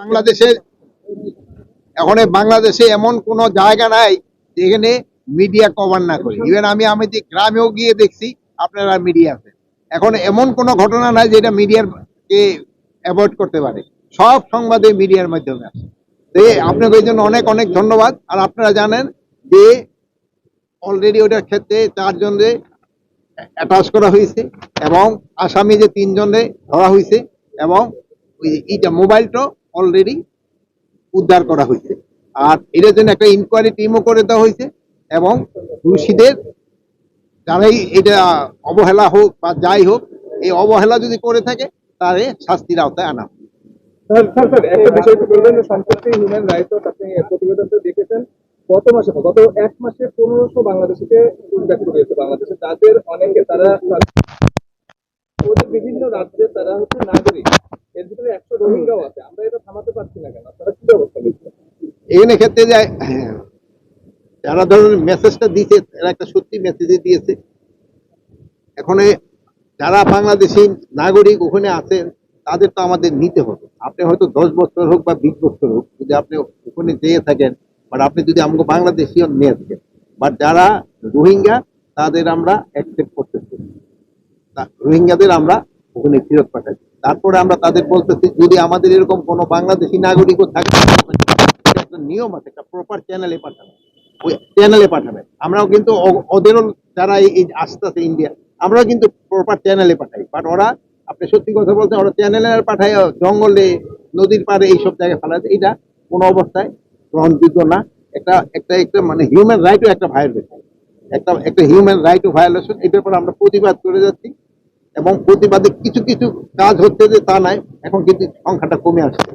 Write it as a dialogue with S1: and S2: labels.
S1: বাংলাদেশের এখন বাংলাদেশে এমন কোন জায়গা নাই যেখানে মিডিয়া কভার না করে। ইভেন আমি আমি গ্রামেও গিয়ে দেখছি, আপনারা মিডিয়া আছে এখন এমন কোন ঘটনা নাই যেটা মিডিয়ার কে অ্যাভয়েড করতে পারে। সব সংবাদে মিডিয়ার মাধ্যমে আসে তো আপনাকে ওই জন্য অনেক অনেক ধন্যবাদ। আর আপনারা জানেন যে অলরেডি ওটার ক্ষেত্রে চারজনরে অ্যাটাচ করা হয়েছে এবং আসামি যে তিনজনে ধরা হয়েছে এবং ওই এইটা মোবাইলটা অলরেডি উদ্ধার করা হয়েছে। আর এটার জন্য একটা ইনকোয়ারি টিমও করে দেওয়া হয়েছে এবং দোষীদের যারাই এটা অবহেলা হোক বা যাই হোক, এই অবহেলা যদি করে থাকে, তারে শাস্তির আওতায় আনা হবে।
S2: প্রতিবেদনটা দেখেছেন। গত মাসে গত এক মাসে পনেরোশো বাংলাদেশে। অনেকে তারা বিভিন্ন তারা হচ্ছে নাগরিক। এর আছে। আমরা এটা থামাতে পারছি না কেন? তারা কি
S1: এখানে যারা ধরুন মেসেজটা দিয়েছে, তারা একটা সত্যি মেসেজই দিয়েছে। এখন যারা বাংলাদেশি নাগরিক ওখানে আছেন, তাদের তো আমাদের নিতে হবে। আপনি হয়তো দশ বছর হোক বা বিশ বছর হোক, যদি আপনি ওখানে যেয়ে থাকেন বাট আপনি যদি আমাকে বাংলাদেশিও নিয়ে থাকেন বাট যারা রোহিঙ্গা, তাদের আমরা অ্যাকসেপ্ট করতেছি রোহিঙ্গাদের আমরা ওখানে ফেরত পাঠাই। তারপরে আমরা তাদের বলতেছি, যদি আমাদের এরকম কোনো বাংলাদেশি নাগরিকও থাকে, একটা নিয়ম আছে, একটা প্রপার চ্যানেলে পাঠানো ওই চ্যানেলে পাঠাবেন আমরাও কিন্তু ওদেরও যারা এই আসতেছে ইন্ডিয়া আমরাও কিন্তু প্রপার চ্যানেলে পাঠাই। বাট ওরা আপনি সত্যি কথা বলতে ওরা চ্যানেলের পাঠায়, জঙ্গলে, নদীর পাড়ে এইসব জায়গায় ফেলাতে এটা কোনো অবস্থায় গ্রহণযোগ্য না। একটা একটা একটা মানে হিউম্যান রাইটও একটা ভায়োলেশন একটা একটা হিউম্যান রাইটও ভায়োলেশন এটার পর আমরা প্রতিবাদ করে যাচ্ছি এবং প্রতিবাদে কিছু কিছু কাজ হচ্ছে যে তা নাই এখন কিন্তু সংখ্যাটা কমে আসছে।